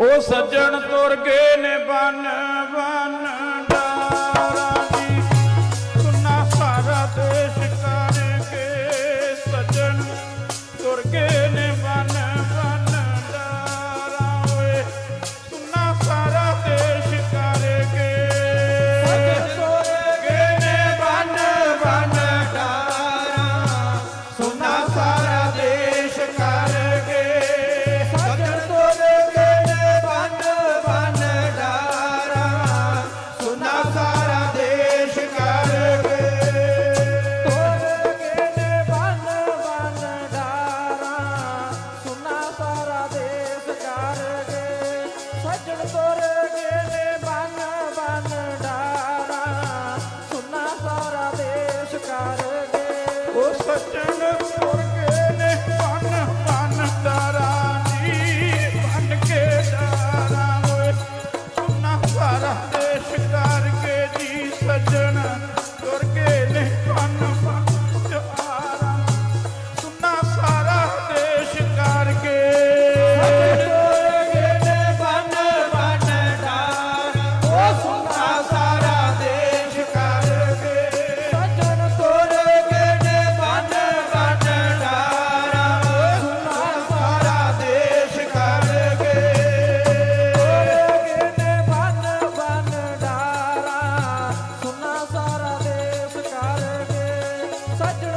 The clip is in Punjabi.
ਉਹ ਸੱਜਣ ਤੁਰ ਕੇ ਨੇ ਬਨ। ਡਾਰ ਗਏ ਸੱਜਣ ਤੋਰ ਗਏ ਨੇ ਬਨ ਬਨ ਡਾਰਾ ਸੁਨਾ ਸਾਰਾ ਦੇਸ਼ ਕਰ ਗਏ। ਉਹ ਸੱਜਣ such a